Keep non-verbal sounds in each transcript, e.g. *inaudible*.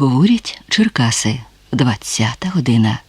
Говорять Черкаси, 20 година.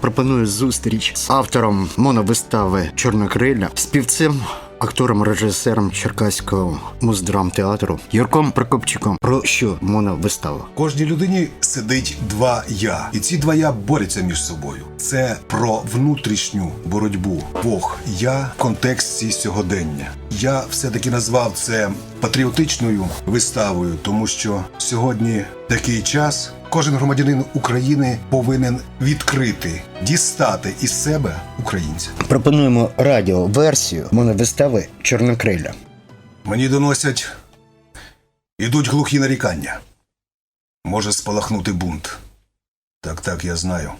Пропоную зустріч з автором моновистави Чорнокриля, співцем, актором, режисером Черкаського муздрамтеатру Юрком Прокопчиком. Про що моновистава? Кожній людині сидить два я, і ці два я борються між собою. Це про внутрішню боротьбу. Бог я в контексті сьогодення. Я все-таки назвав це патріотичною виставою, тому що сьогодні такий час. Кожен громадянин України повинен відкрити, дістати із себе українця. Пропонуємо радіоверсію моновистави Чорнокриля. Мені доносять, ідуть глухі нарікання. Може спалахнути бунт. Так, так, я знаю.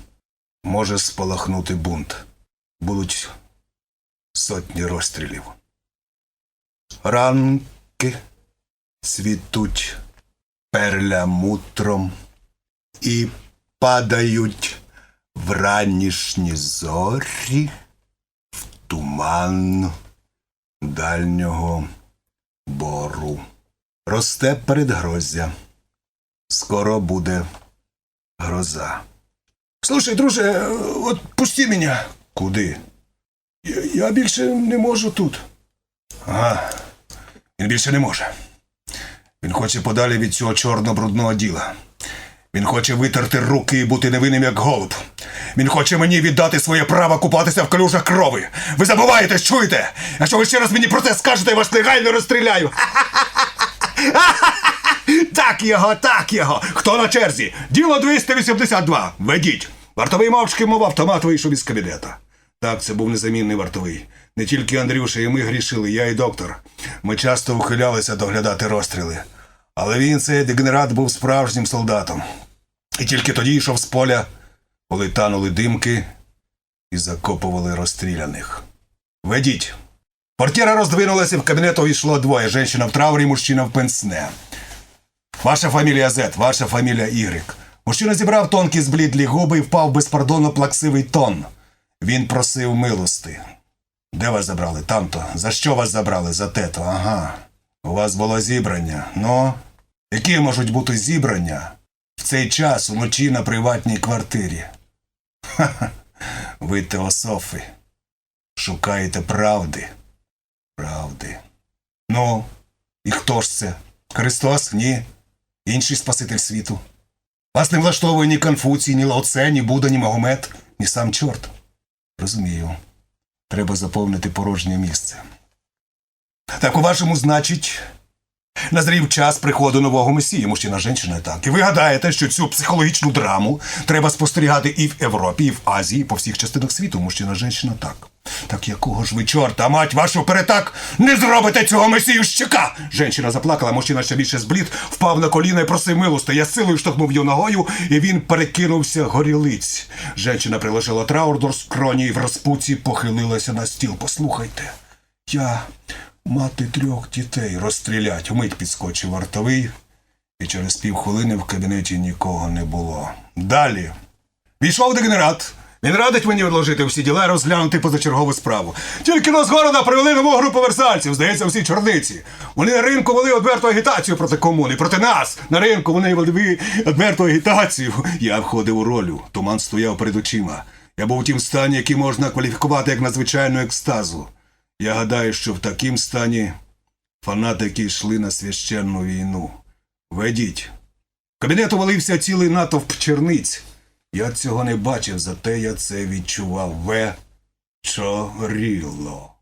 Може спалахнути бунт. Будуть сотні розстрілів. Ранки цвітуть перламутром і падають в ранішні зорі в туман дальнього бору. Росте передгроздя. Скоро буде гроза. Слушай, друже, е, от пусти мене. Куди? Я, я більше не можу тут. Ага. Він більше не може. Він хоче подалі від цього чорно-брудного діла. Він хоче витерти руки і бути невинним, як голуб. Він хоче мені віддати своє право купатися в калюжах крови. Ви забуваєте, чуєте? Якщо ви ще раз мені про це скажете, я вас негайно розстріляю. *laughs* Так його, так його. Хто на черзі? Діло 282. Ведіть. Вартовий мовчки мов автомат вийшов із кабінета. Так, це був незамінний вартовий. Не тільки Андрюша і ми грішили, я і доктор. Ми часто ухилялися доглядати розстріли. Але він, цей дегенерат, був справжнім солдатом. І тільки тоді йшов з поля, коли танули димки і закопували розстріляних. Ведіть. Портєра роздвинулася, в кабінет увійшло двоє. Женщина в траурі, мужчина в пенсне. Ваша фамілія Z, ваша фамілія Y. Мужчина зібрав тонкі зблідлі губи і впав безпардонно плаксивий тон. Він просив милости. Де вас забрали? Тамто. За що вас забрали? За тето. Ага. У вас було зібрання. Ну, які можуть бути зібрання в цей час уночі на приватній квартирі? Ха-ха. Ви теософи. Шукаєте правди. Правди. Ну, і хто ж це? Христос? Ні. Інший Спаситель світу. Вас не влаштовує ні Конфуцій, ні Лаоце, ні Будда, ні Магомед, ні сам чорт. Розумію. Треба заповнити порожнє місце. Так, у-вашому, значить, назрів час приходу нового месії, мужчина, жінка, так. І ви гадаєте, що цю психологічну драму треба спостерігати і в Європі, і в Азії, і по всіх частинах світу, мужчина, жінка, так. Так якого ж ви чорта, мать вашу перетак, не зробите цього месію щека! Женщина заплакала, мужчина ще більше зблід, впав на коліна і просив милости. Я силою штовхнув його ногою, і він перекинувся горілиць. Женщина приложила траур до скроні і в розпуці похилилася на стіл. Послухайте, я мати трьох дітей розстрілять. Умить підскочив вартовий, і через півхвилини в кабінеті нікого не було. Далі. Війшов дегенерат. Він радить мені відложити всі діла і розглянути позачергову справу. Тільки до згорода привели нову групу версальців, здається, всі чорниці. Вони на ринку вели одверту агітацію проти комуни, проти нас. На ринку вони вели одверту агітацію. Я входив у ролю. Туман стояв перед очима. Я був у тім стані, який можна кваліфікувати як надзвичайну екстазу. Я гадаю, що в такім стані фанатики йшли на священну війну. Ведіть. В кабінет увалився цілий натовп черниць. Я цього не бачив, зате я це відчував. Вечоріло.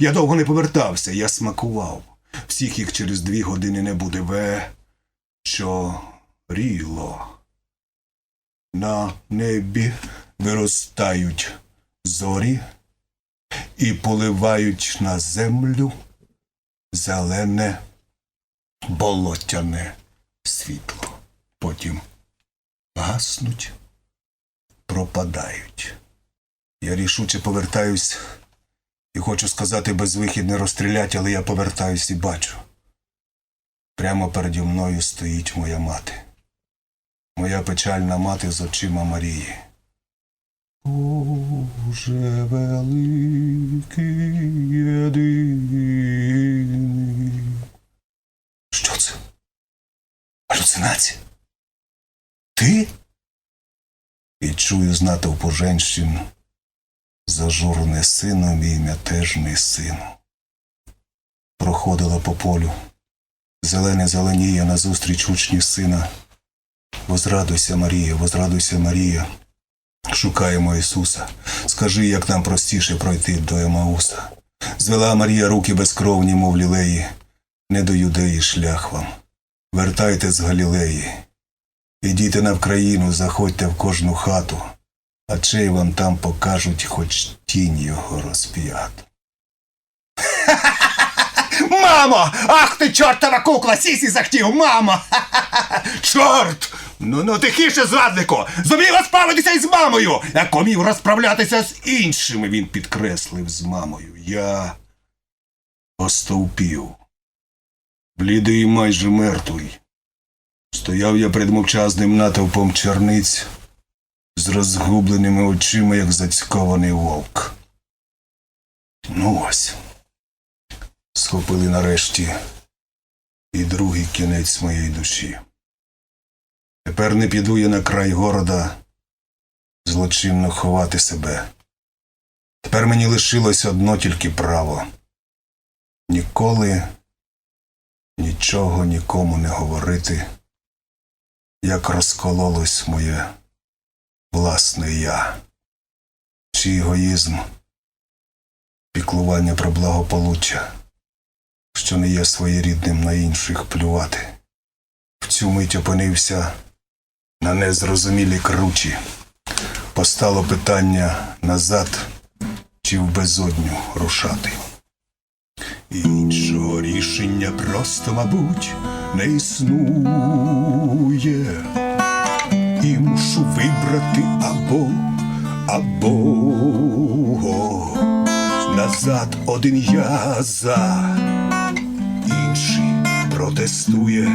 Я довго не повертався, я смакував. Всіх їх через дві години не буде. Вечоріло. На небі виростають зорі і поливають на землю зелене болотяне світло. Потім гаснуть, пропадають. Я рішуче повертаюсь і хочу сказати безвихідне розстрілять, але я повертаюсь і бачу. Прямо переді мною стоїть моя мати. Моя печальна мати з очима Марії. Боже великий єдиний. Що це? Галюцинація? Ти? І чую з натовпу женщин зажурене сином і ім'я теж не сину. Проходила по полю. Зелене зеленіє назустріч учні сина. Возрадуйся, Марія, возрадуйся, Марія. Шукаємо Ісуса. Скажи, як нам простіше пройти до Емауса. Звела Марія руки безкровні, мов лілеї. Не до юдеї шлях вам. Вертайте з Галілеї. Ідіть на Вкраїну, заходьте в кожну хату, а чей вам там покажуть, хоч тінь його розп'яту. Мамо! Ах ти чортова кукла! Сісі захтів, мамо! *laughs* Чорт! Ну ну тихіше, зраднику! Зумів розправитися із мамою! Як умів розправлятися з іншими, він підкреслив з мамою. Я остовпів. Блідий майже мертвий. Стояв я перед мовчазним натовпом черниць з розгубленими очима, як зацькований вовк. Ну ось. Схопили нарешті і другий кінець моєї душі. Тепер не піду я на край города злочинно ховати себе. Тепер мені лишилось одно тільки право ніколи нічого нікому не говорити, як розкололось моє власне я, чи егоїзм, піклування про благополуччя, що не є своєрідним на інших плювати. В цю мить опинився на незрозумілій кручі. Постало питання назад чи в безодню рушати. Іншого рішення просто, мабуть, не існує. І мушу вибрати або, або назад один я за, інший протестує,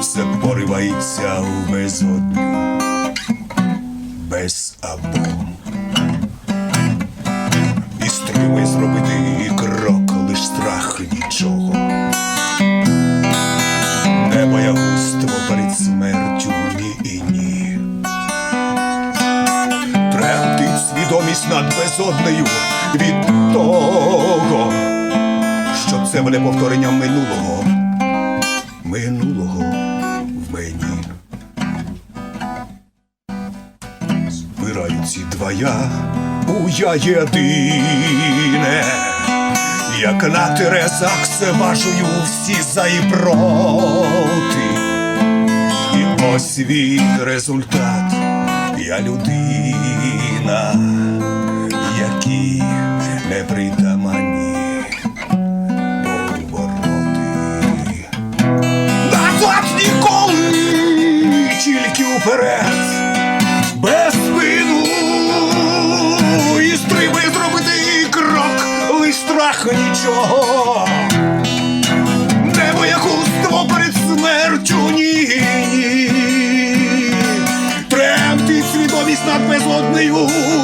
все поривається у безодню, без або. І стримує зробити крок, лиш страх нічого. Не боягузтво перед смертю ні і ні. Тремтить свідомість над безоднею від того, що це повторенням минулого, минулого єдине, як на терезах все важую всі за і проти. І ось він результат, я людина, які не притаманні повороти. Назад ніколи, тільки уперед, страх нічого. Не боягузтво перед смертю ні. Тремтить свідомість над безоднею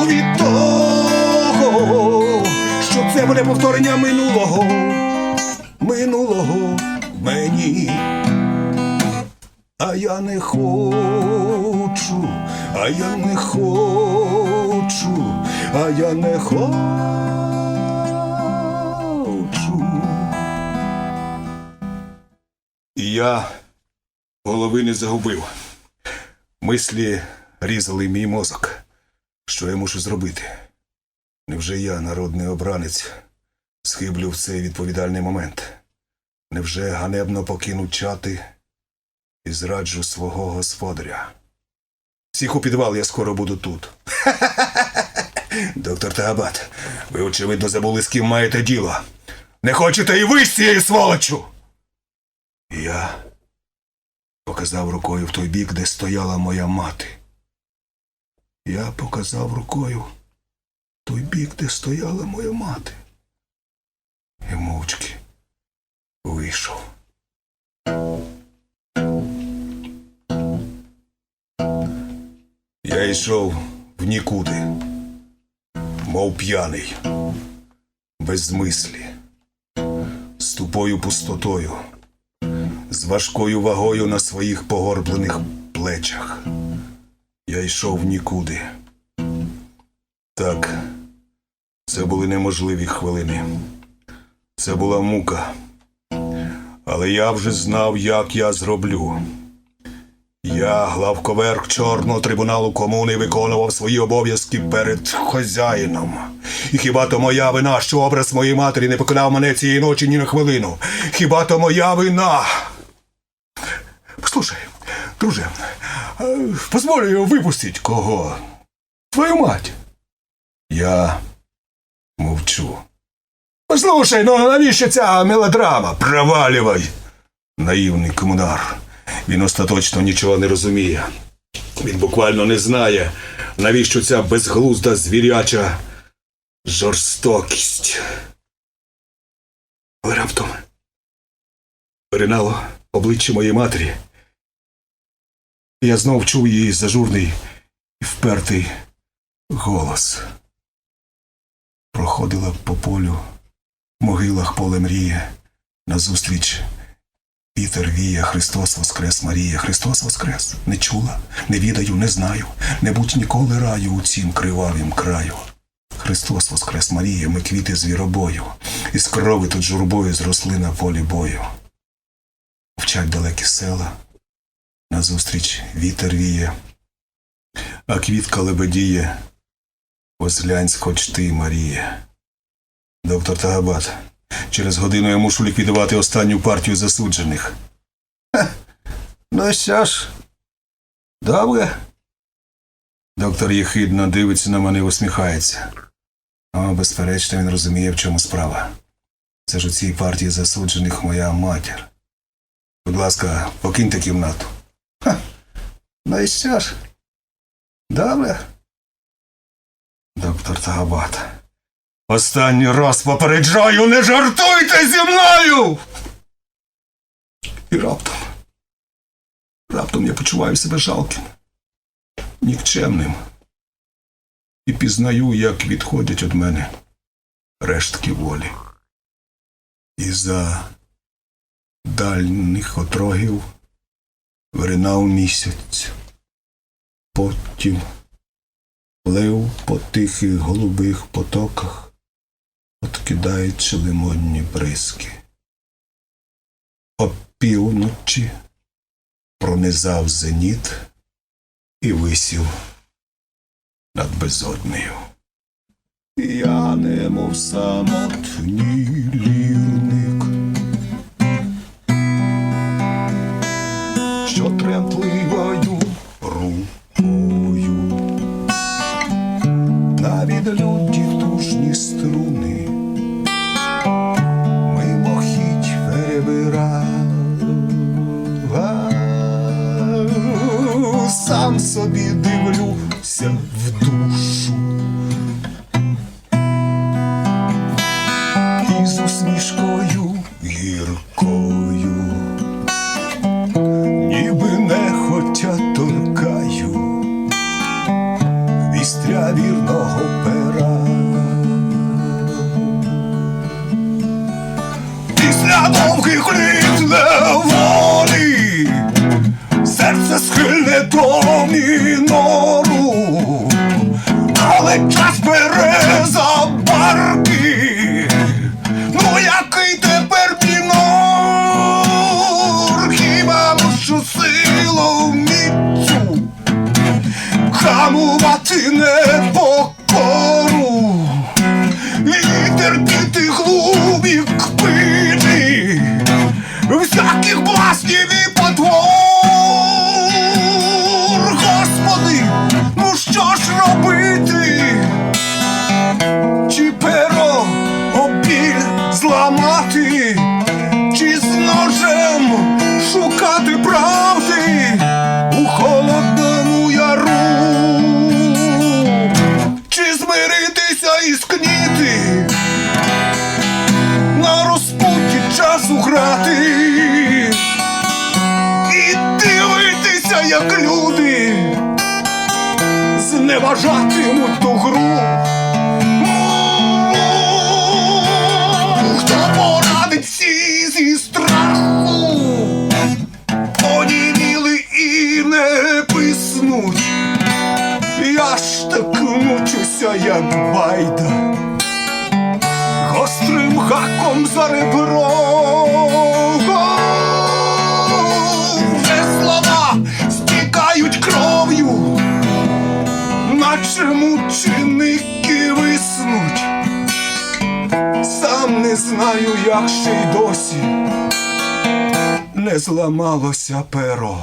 від того, що це буде повторення минулого, минулого мені. А я не хочу, а я не хочу, а я не хочу. Я голови не загубив. Мислі різали мій мозок. Що я мушу зробити? Невже я, народний обранець, схиблю в цей відповідальний момент? Невже ганебно покину чати і зраджу свого господаря? Всіх у підвал я скоро буду тут. *laughs* Доктор Тагабат, ви, очевидно, забули, з ким маєте діло. Не хочете і ви з цією сволочу? Я показав рукою в той бік, де стояла моя мати. Я показав рукою той бік, де стояла моя мати. І мовчки вийшов. Я йшов в нікуди. мов п'яний, без мислі, з тупою пустотою, з важкою вагою на своїх погорблених плечах. Я йшов нікуди. Так, це були неможливі хвилини. Це була мука. Але я вже знав, як я зроблю. Я, главковерх Чорного трибуналу комуни, виконував свої обов'язки перед хазяїном. І хіба то моя вина, що образ моєї матері не покидав мене цієї ночі ні на хвилину? Хіба то моя вина? Послухай, друже, позволю його випустить кого? Твою мать. Я мовчу. Послухай, ну навіщо ця мелодрама? Провалювай! Наївний комунар. Він остаточно нічого не розуміє. Він буквально не знає, навіщо ця безглузда звіряча жорстокість. Але раптом перенало обличчя моєї матері. Я знов чув її зажурний і впертий голос. Проходила по полю, в могилах поле мріє, назустріч Вітер віє, Христос Воскрес, Марія, Христос Воскрес. Не чула, не відаю, не знаю, не будь ніколи раю у цім кривавім краю. Христос Воскрес, Марія, ми квіти звіробою, із крови тут журбою зросли на полі бою. Вчать далекі села, назустріч вітер віє, а квітка лебедіє, Озглянь, хоч ти, Марія. Доктор Тагабат, через годину я мушу ліквідувати останню партію засуджених. Ха, ну що ж, добре. Доктор єхидно дивиться на мене і усміхається. О, безперечно, він розуміє, в чому справа. Це ж у цій партії засуджених моя матір. Будь ласка, покиньте кімнату. Ну і що ж? Добре. Доктор Тагабат. Останній раз попереджаю, не жартуйте зі мною. І раптом. Раптом я почуваю себе жалким, нікчемним. І пізнаю, як відходять від мене рештки волі. І за дальних отрогів виринав місяць. Потім плив по тихих голубих потоках, откидаючи лимонні бризки. Опівночі пронизав зеніт і висів над безоднею. Я немов самотній собі дивлюся зневажатимуть ту гру. Хто порадить всі зі страху? Одіміли і не писнуть. Я ж так мучуся, як байда, гострим хаком за ребро. Знаю, як ще й досі не зламалося перо.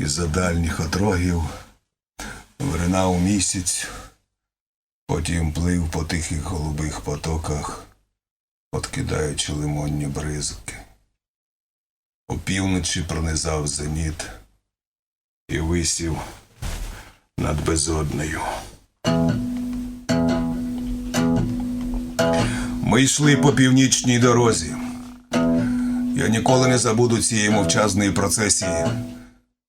Із-за дальніх отрогів виринав місяць, потім плив по тихих голубих потоках, откидаючи лимонні бризки. Опівночі пронизав зеніт і висів над безоднею. Ми йшли по північній дорозі. Я ніколи не забуду цієї мовчазної процесії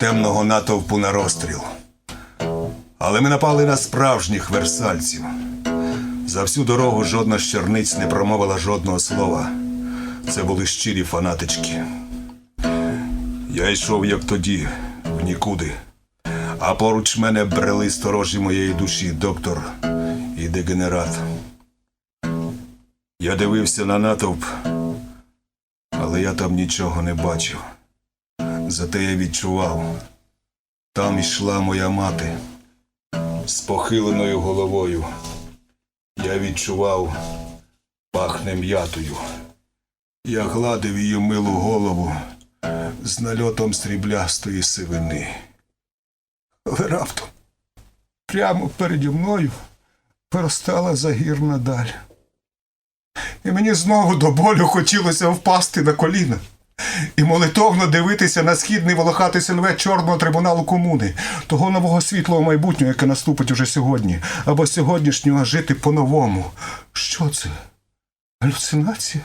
темного натовпу на розстріл. Але ми напали на справжніх версальців. За всю дорогу жодна з черниць не промовила жодного слова. Це були щирі фанатички. Я йшов, як тоді, в нікуди. А поруч мене брели сторожі моєї душі, доктор і дегенерат. Я дивився на натовп, але я там нічого не бачив. Зате я відчував, там йшла моя мати з похиленою головою. Я відчував, пахне м'ятою. Я гладив її милу голову з нальотом сріблястої сивини. Але раптом прямо переді мною виростала загірна даль. І мені знову до болю хотілося впасти на коліна і молитовно дивитися на східний волохатий силует чорного трибуналу комуни, того нового світлого майбутнього, яке наступить уже сьогодні, або сьогоднішнього жити по-новому. Що це? Галюцинація?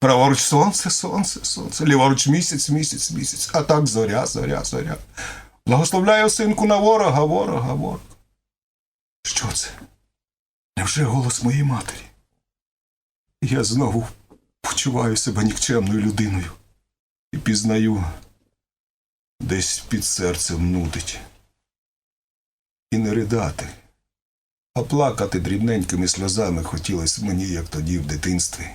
Праворуч сонце, сонце, сонце, ліворуч місяць, місяць, місяць, а так зоря, зоря, зоря. Благословляю синку на ворога, ворога, ворога. Що це? Невже голос моєї матері? Я знову почуваю себе нікчемною людиною і пізнаю, десь під серцем нудить. І не ридати, а плакати дрібненькими сльозами хотілося мені, як тоді в дитинстві,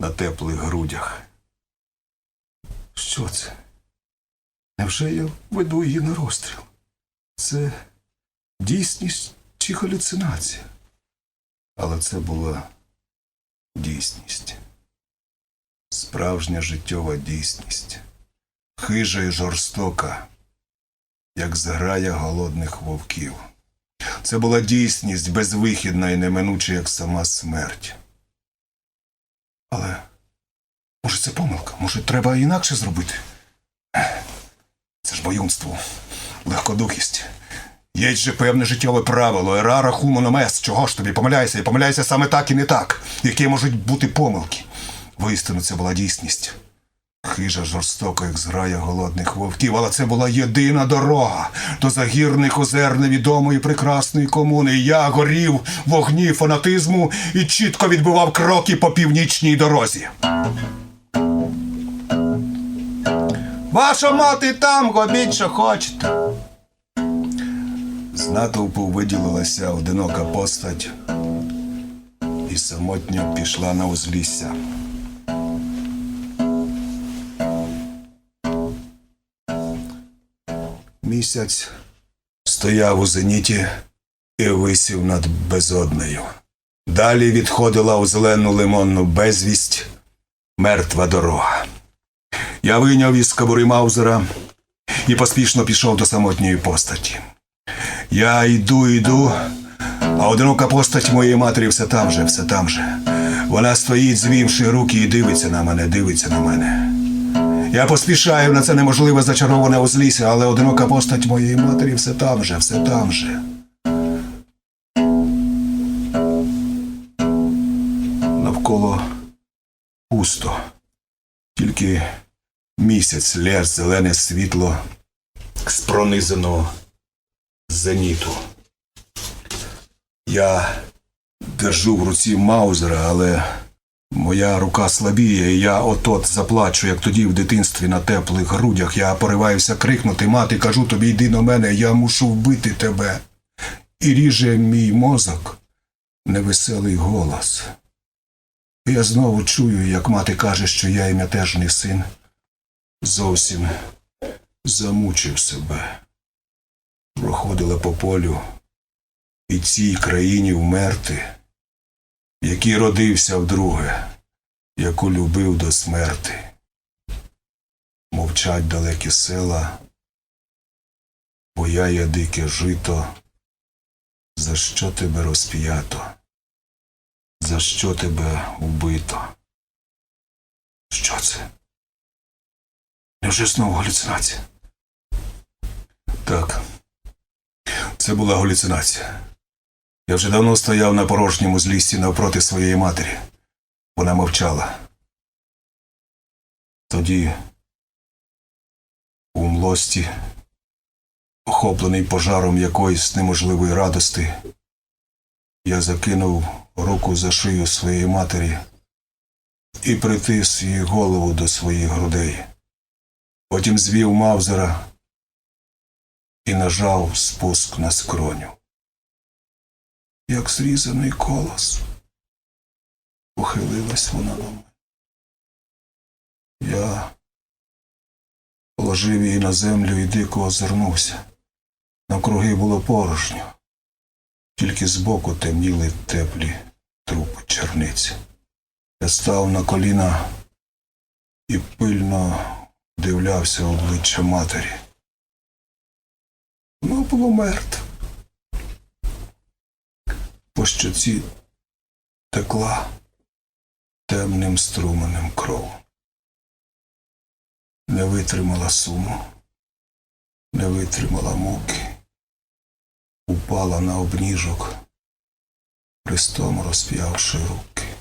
на теплих грудях. Що це? Невже я веду її на розстріл? Це дійсність чи галюцинація? Але це була дійсність. Справжня життєва дійсність. Хижа і жорстока, як зграя голодних вовків. Це була дійсність безвихідна і неминуча, як сама смерть. Але може це помилка? Може, треба інакше зробити? Це ж боюнство, легкодухість. Є же певне життєве правило, ерара хумономес. Чого ж тобі помиляйся? І помиляйся саме так і не так, які можуть бути помилки. Воістину це була дійсність. Хижа жорстока, як зграя голодних вовків, але це була єдина дорога до загірних озер невідомої прекрасної комуни. Я горів вогні фанатизму і чітко відбивав кроки по північній дорозі. Ваша мати там, робіть, що хочете. З натовпу виділилася одинока постать і самотньо пішла на узлісся. Місяць стояв у зеніті і висів над безоднею. Далі відходила у зелену лимонну безвість мертва дорога. Я вийняв із кобури Маузера і поспішно пішов до самотньої постаті. Я йду, йду, а одинока постать моєї матері все там же, все там же. Вона стоїть, звівши руки, і дивиться на мене, дивиться на мене. Я поспішаю на це неможливе зачароване узлісся, але одинока постать моєї матері все там же, все там же. Навколо пусто, тільки місяць лєр зелене світло з пронизаного зеніту. Я держу в руці Маузера, але моя рука слабіє, і я от-от заплачу, як тоді в дитинстві на теплих грудях. Я пориваюся крикнути, мати, кажу тобі, йди до мене, я мушу вбити тебе. І ріже мій мозок невеселий голос. Я знову чую, як мати каже, що я і мятежний син зовсім замучив себе. Проходила по полю і цій країні вмерти, який родився вдруге, яку любив до смерти. Мовчать далекі села, бояє дике жито, за що тебе розп'ято, за що тебе вбито? Що це? Невже знову галюцинація? Так. Це була галюцинація. Я вже давно стояв на порожньому злісті навпроти своєї матері. Вона мовчала. Тоді, у млості, охоплений пожаром якоїсь неможливої радости, я закинув руку за шию своєї матері і притис її голову до своїх грудей. Потім звів Мавзера і нажав спуск на скроню. Як зрізаний колос, похилилась вона на мене. Я положив її на землю і дико озирнувся. Навкруги було порожньо, тільки збоку темніли теплі трупи черниці. Я став на коліна і пильно дивлявся обличчя матері. Воно було мертве. По щоці текла темним струменем кров. Не витримала суму, не витримала муки, упала на обніжок, пристом розп'явши руки.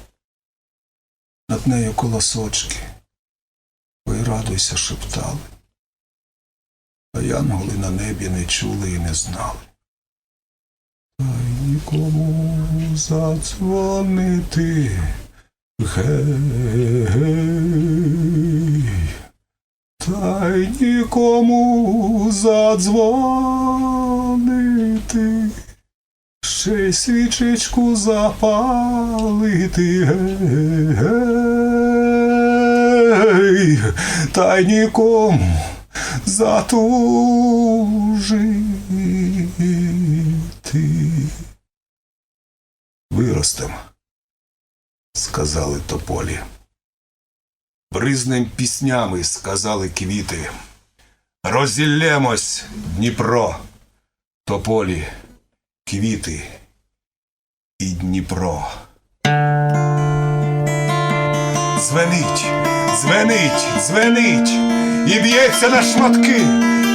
Над нею колосочки, ви радуйся, шептали, а янголи на небі не чули і не знали. Та нікому задзвонити. Гей, та й нікому задзвонити, ще й свічечку запалити. Гей, та й нікому затужити. Виростем, сказали тополі. Бризнем піснями сказали квіти. Розіллємось, Дніпро, тополі, квіти і Дніпро. Дзвенить, дзвенить, дзвенить, і б'ється на шматки,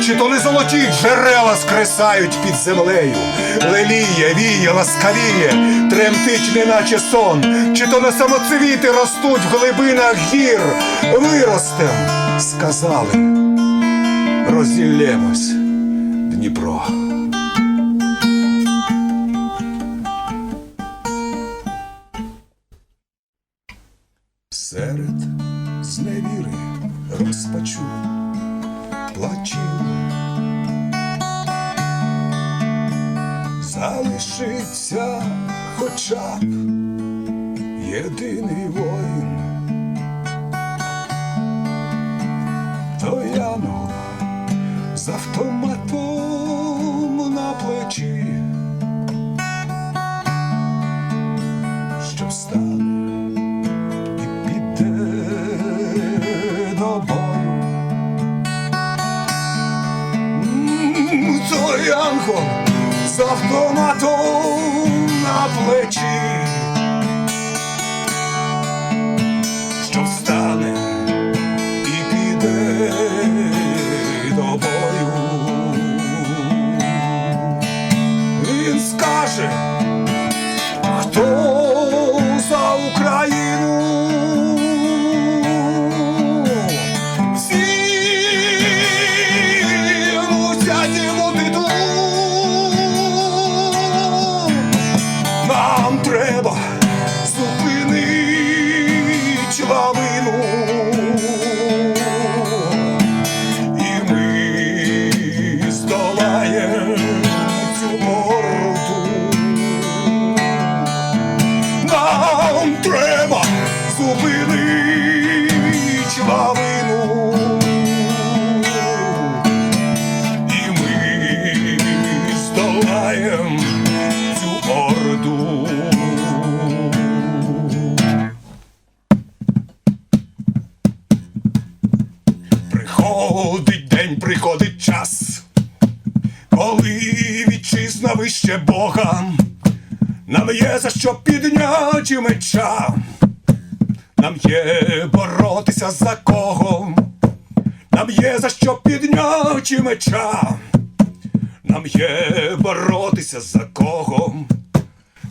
чи то не золоті джерела скресають під землею. Леліє, віє, ласкавіє, тремтить, неначе сон, чи то не самоцвіти ростуть в глибинах гір. Виростем, сказали, розіллємось, Дніпро. Автоматом на плечі, що підняти меча, нам є боротися за кого, нам є за що підняти меча, нам є боротися за кого,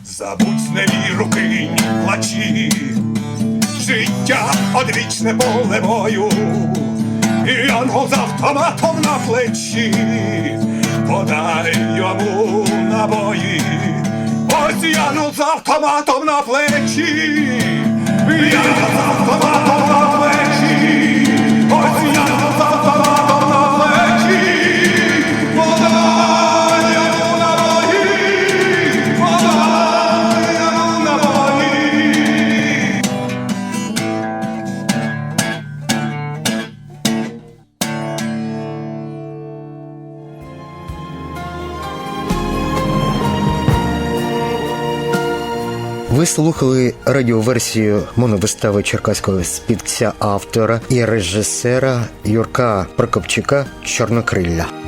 забудь зневіру кинь плачі, життя одвічне поле бою, і ангел з автоматом на плечі, подай йому набої, ангел з автоматом на плечі, я за автоматом на плечі, Слухали радіоверсію моновистави черкаського співця автора і режисера Юрка Прокопчука Чорнокрилля.